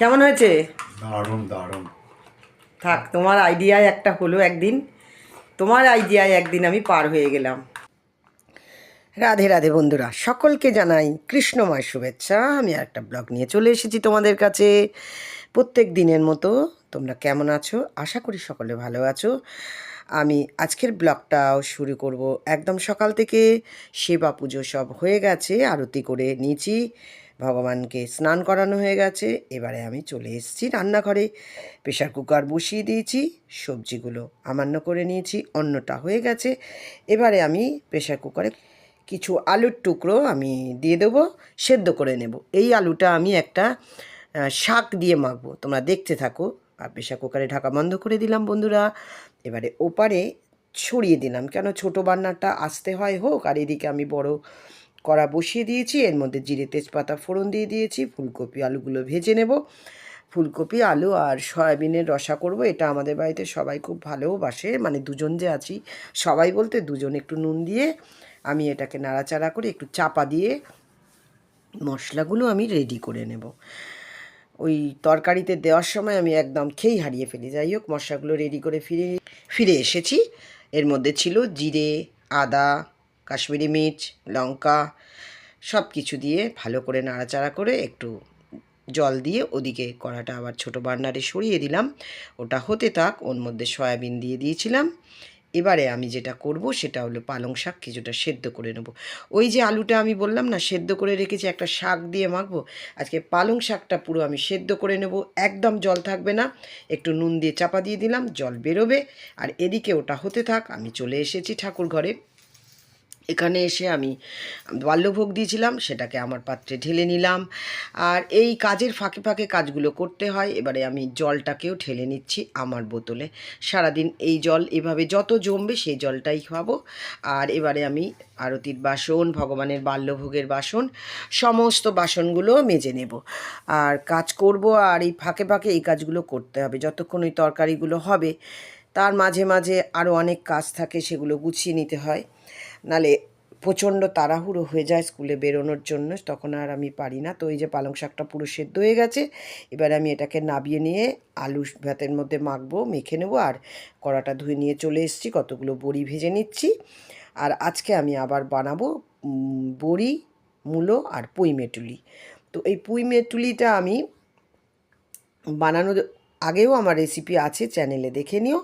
কেমন হয়েছে? দারুণ দারুণ। থাক তোমার আইডিয়ায় একটা হলো একদিন। তোমার আইডিয়ায় একদিন আমি পার হয়ে গেলাম। রাধে রাধে বন্ধুরা সকলকে জানাই কৃষ্ণময় শুভেচ্ছা। আমি একটা ব্লগ নিয়ে চলে এসেছি তোমাদের কাছে। প্রত্যেক দিনের মতো তোমরা কেমন আছো? আশা করি সকলে ভালো আছো। আমি আজকের ব্লগটাও শুরু করব। একদম সকাল থেকে সেবা পুজো সব হয়ে গেছে আরতি করে নিয়েছি। ভগবানকে স্নান করানো হয়ে গেছে। এবারে আমি চলে এসেছি রান্নাঘরে। প্রেশার কুকার বসিয়ে দিয়েছি, সবজিগুলো আমান্য করে নিয়েছি অন্যটা হয়ে গেছে। এবারে আমি প্রেশার কুকারে কিছু আলুর টুকরো আমি দিয়ে দেবো, সেদ্ধ করে নেব। এই আলুটা আমি একটা শাক দিয়ে মাখবো। তোমরা দেখতে থাকো। আর প্রেশার কুকারে ঢাকা বন্ধ করে দিলাম বন্ধুরা। এবারে ওপারে ছড়িয়ে দিলাম। কেন? ছোটো বান্নাটা আসতে হয় হোক, আর এদিকে আমি বড় কড়া বসিয়ে দিয়েছি, এর মধ্যে জিরে তেজপাতা ফোড়ন দিয়ে দিয়েছি, ফুলকপি আলুগুলো ভেজে নেব। ফুলকপি, আলু আর সয়াবিনের রসা করব, এটা আমাদের বাড়িতে সবাই খুব ভালোবাসে মানে দুজন যে আছি, সবাই বলতে দুজন একটু নুন দিয়ে আমি এটাকে নাড়াচাড়া করে একটু চাপা দিয়ে মশলাগুলো আমি রেডি করে নেব। ওই তরকারিতে দেওয়ার সময় আমি একদম খেয়েই হারিয়ে ফেলি, যাই হোক, মশলাগুলো রেডি করে ফিরে ফিরে এসেছি। এর মধ্যে ছিল জিরে, আদা কাশ্মীরি মির্চ, লঙ্কা সব কিছু দিয়ে ভালো করে নাড়াচাড়া করে একটু জল দিয়ে ওদিকে কড়াটা আবার ছোটো বার্নারে সরিয়ে দিলাম। ওটা হতে থাক, ওর মধ্যে সয়াবিন দিয়ে দিয়েছিলাম। এবারে আমি যেটা করব সেটা হলো পালং শাক কিছুটা সেদ্ধ করে নেব। ওই যে আলুটা আমি বললাম না, সেদ্ধ করে রেখেছি একটা শাক দিয়ে মাখবো, আজকে পালং শাকটা পুরো আমি সেদ্ধ করে নেব। একদম জল থাকবে না, একটু নুন দিয়ে চাপা দিয়ে দিলাম, জল বেরোবে। আর এদিকে ওটা হতে থাক, আমি চলে এসেছি ঠাকুর ঘরে এখানে এসে আমি বাল্যভোগ দিয়েছিলাম, সেটাকে আমার পাত্রে ঢেলে নিলাম। আর এই কাজের ফাঁকে ফাঁকে কাজগুলো করতে হয়, এবারে আমি জলটাকেও ঢেলে নিচ্ছি আমার বোতলে। সারাদিন এই জল এভাবে যত জমবে সেই জলটাই খাব। আর এবারে আমি আরতির বাসন, ভগবানের বাল্যভোগের বাসন, সমস্ত বাসনগুলো মেজে নেব। আর কাজ করব আর এই ফাঁকে ফাঁকে এই কাজগুলো করতে হবে। যতক্ষণ ওই তরকারিগুলো হবে, তার মাঝে মাঝে আরও অনেক কাজ থাকে, সেগুলো গুছিয়ে নিতে হয়। নালে প্রচণ্ড তাড়াহুড়ো হয়ে যায় স্কুলে বেরোনোর জন্য, তখন আর আমি পারি না। তো এই যে পালং শাকটা পুরো সেদ্ধ হয়ে গেছে, এবার আমি এটাকে নাবিয়ে নিয়ে আলু ভাতের মধ্যে মাখবো, মেখে নেব, আর কড়াটা ধুয়ে নিয়ে চলে এসেছি, কতগুলো বড়ি ভেজে নিচ্ছি। আর আজকে আমি আবার বানাবো বড়ি, মূলো আর পুঁই মেটুলি। তো এই পুঁই মেটুলিটা আমি বানানোর আগেও আমার রেসিপি আছে চ্যানেলে দেখে নিও।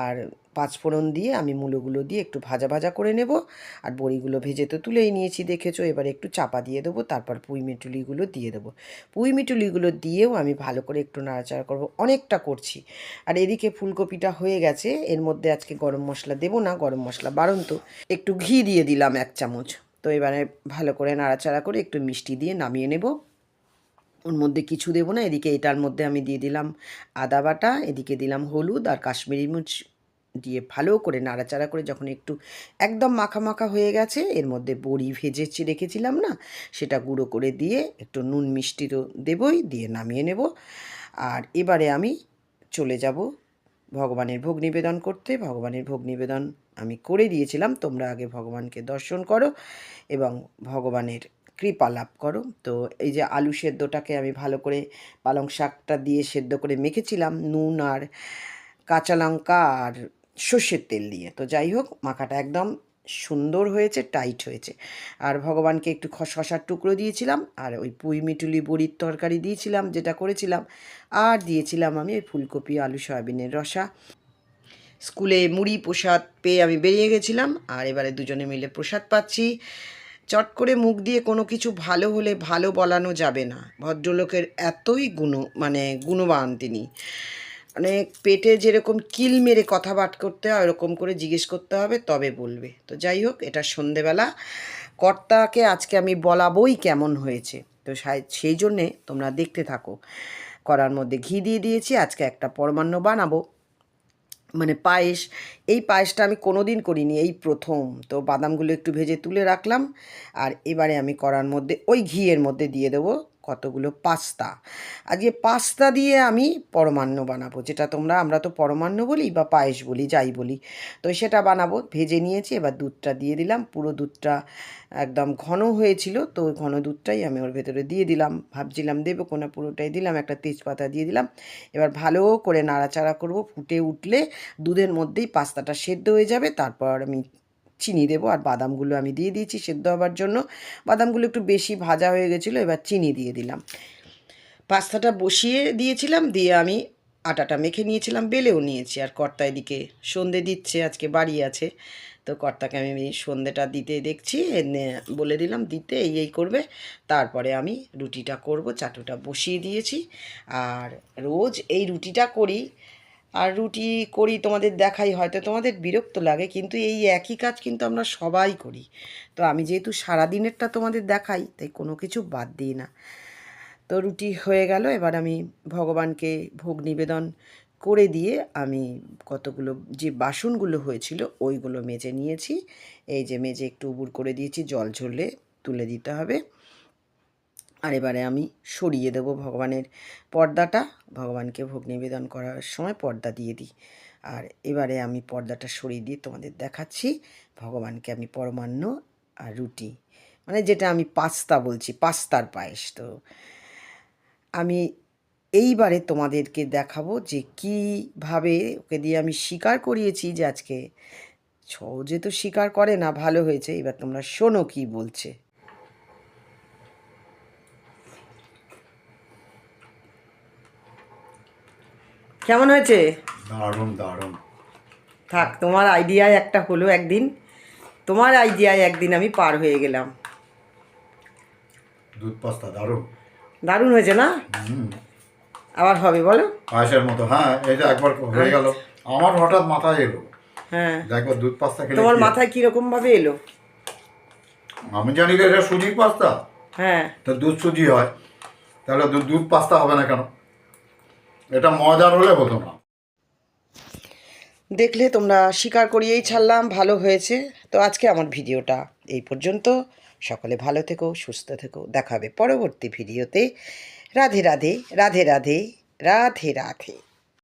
আর পাঁচফোড়ন দিয়ে আমি মূলোগুলো দিয়ে একটু ভাজা ভাজা করে নেব। আর বড়িগুলো ভেজে তো তুলেই নিয়েছি, দেখেছ? এবার একটু চাপা দিয়ে দেবো, তারপর পুঁই মিটুলিগুলো দিয়ে দেবো। পুঁই মিটুলিগুলো দিয়েও আমি ভালো করে একটু নাড়াচাড়া করব, অনেকটা করছি। আর এদিকে ফুলকপিটা হয়ে গেছে, এর মধ্যে আজকে গরম মশলা দেবো না, গরম মশলা বারন্ত একটু ঘি দিয়ে দিলাম এক চামচ। তো এবারে ভালো করে নাড়াচাড়া করে একটু মিষ্টি দিয়ে নামিয়ে নেব। ওর মধ্যে কিছু দেবো না, এদিকে এটার মধ্যে আমি দিয়ে দিলাম আদা বাটা, এদিকে দিলাম হলুদ আর কাশ্মীরি মির্চ দিয়ে ভালো করে নাড়াচাড়া করে যখন একটু একদম মাখা মাখা হয়ে গেছে, এর মধ্যে বড়ি ভেজেছি, রেখেছিলাম না, সেটা গুঁড়ো করে দিয়ে একটু নুন মিষ্টি তো দেবই, দিয়ে নামিয়ে নেব। আর এবারে আমি চলে যাব ভগবানের ভোগ নিবেদন করতে। ভগবানের ভোগ নিবেদন আমি করে দিয়েছিলাম, তোমরা আগে ভগবানকে দর্শন করো এবং ভগবানের কৃপা লাভ করো। তো এই যে আলু সেদ্ধটাকে আমি ভালো করে পালং শাকটা দিয়ে সেদ্ধ করে মেখেছিলাম, নুন আর কাঁচা লঙ্কা আর সর্ষের তেল দিয়ে। তো যাই হোক, মাখাটা একদম সুন্দর হয়েছে টাইট হয়েছে। আর ভগবানকে একটু খসখসার টুকরো দিয়েছিলাম, আর ওই পুঁই মিটুলি বড়ির তরকারি দিয়েছিলাম, যেটা করেছিলাম। আর দিয়েছিলাম আমি ওই ফুলকপি, আলু, সয়াবিনের রসা। স্কুলে মুড়ি, প্রসাদ পেয়ে আমি বেরিয়ে গেছিলাম, আর এবারে দুজনে মিলে প্রসাদ পাচ্ছি। চট করে মুখ দিয়ে কোনো কিছু ভালো হলে ভালো বলানো যাবে না। ভদ্রলোকের এতই গুণ মানে গুণবান তিনি। মানে পেটে যেরকম কিল মেরে কথা বাট করতে হয়, ওরকম করে জিজ্ঞেস করতে হবে, তবে বলবে। তো যাই হোক, এটা সন্ধেবেলা। কর্তাকে আজকে আমি বলাবই কেমন হয়েছে। তো সাই- জন্যে তোমরা দেখতে থাকো। করার মধ্যে ঘি দিয়ে দিয়েছি, আজকে একটা পরমান্ন বানাবো। মানে পায়েস, এই পায়েসটা আমি কোনো দিন করিনি, এই প্রথম। তো বাদামগুলো একটু ভেজে তুলে রাখলাম, আর এবারে আমি করার মধ্যে, ওই ঘিয়ের মধ্যে দিয়ে দেবো কতগুলো পাস্তা। আজকে পাস্তা দিয়ে আমি পরমান্ন বানাবো, যেটা তোমরা, আমরা তো পরমান্ন বলি বা পায়েস বলি, যাই বলি। তো সেটা বানাবো, ভেজে নিয়েছি, এবার দুধটা দিয়ে দিলাম, পুরো দুধটা একদম ঘন হয়েছিল, তো ঘন দুধটাই আমি ওর ভেতরে দিয়ে দিলাম। ভাবছিলাম দেবো কোনো, পুরোটাই দিলাম, একটা তেজপাতা দিয়ে দিলাম। এবার ভালো করে নাড়াচাড়া করব, ফুটে উঠলে দুধের মধ্যেই পাস্তাটা সেদ্ধ হয়ে যাবে, তারপর আমি চিনি দেবো আর বাদামগুলো আমি দিয়ে দিয়েছি সেদ্ধ হওয়ার জন্য। বাদামগুলো একটু বেশি ভাজা হয়ে গেছিল, এবার চিনি দিয়ে দিলাম। পাস্তাটা বসিয়ে দিয়েছিলাম, দিয়ে আমি আটাটা মেখে নিয়েছিলাম, বেলেও নিয়েছি। আর কর্তা এদিকে সন্ধে দিচ্ছে, আজকে বাড়ি আছে। তো কর্তাকে আমি সন্ধেটা দিতে দেখছি বলে দিলাম, দিতে এই এই করবে। তারপরে আমি রুটিটা করব, চাটুটা বসিয়ে দিয়েছি। আর রোজ এই রুটিটা করি আর রুটি করি তোমাদের দেখাই, হয়তো তোমাদের বিরক্ত লাগে, কিন্তু এই একই কাজ কিন্তু আমরা সবাই করি। তো আমি যেহেতু সারাদিনেরটা তোমাদের দেখাই, তাই কোনো কিছু বাদ দিই না। তো রুটি হয়ে গেল, এবার আমি ভগবানকে ভোগ নিবেদন করে দিয়ে আমি কতগুলো যে বাসনগুলো হয়েছিল, ওইগুলো মেজে নিয়েছি। এই যে মেজে একটু উবুর করে দিয়েছি, জল ঝরলে তুলে দিতে হবে। আর এবারে আমি সরিয়ে দেব ভগবানের পর্দাটা। ভগবানকে ভোগ নিবেদন করার সময় পর্দা দিয়ে দিই। আর এবারে আমি পর্দাটা সরিয়ে দিয়ে তোমাদের দেখাচ্ছি। ভগবানকে আমি পরমান্ন আর রুটি। মানে যেটা আমি পাস্তা বলছি, পাস্তার পায়েস। তো আমি এইবারে তোমাদেরকে দেখাবো যে কীভাবে ওকে দিয়ে আমি স্বীকার করিয়েছি যে আজকে সহজে তো স্বীকার করে না, ভালো হয়েছে। এবার তোমরা শোনো কি বলছে। কেমন হয়েছে? দারুণ দারুণ। থাক তোমার আইডিয়ায় একটা হলো একদিন। তোমার আইডিয়ায় একদিন আমি পার হয়ে গেলাম। দুধ পাস্তা দারুণ। দারুণ হয়েছে না? আবার হবে বলো। পায়েসের মতো হ্যাঁ এটা একবার হয়ে গেল। আমার হঠাৎ মাথায় এলো। হ্যাঁ। একবার দুধ পাস্তা খেলে তোমার কি? হয়? মাথায় কীরকম ভাবে এলো? আমি জানি যে এটা সুজির পাস্তা। হ্যাঁ। তো দুধ সুজি হয়। তাহলে দুধ দুধ পাস্তা হবে না কেন? এটা মজার হলে হতো না। দেখলে তোমরা স্বীকার করিয়েই ছাড়লাম, ভালো হয়েছে। তো আজকে আমার ভিডিওটা এই পর্যন্ত। সকলে ভালো থেকো, সুস্থ থেকো। দেখাবে পরবর্তী ভিডিওতে। রাধে রাধে রাধে রাধে রাধে রাধে।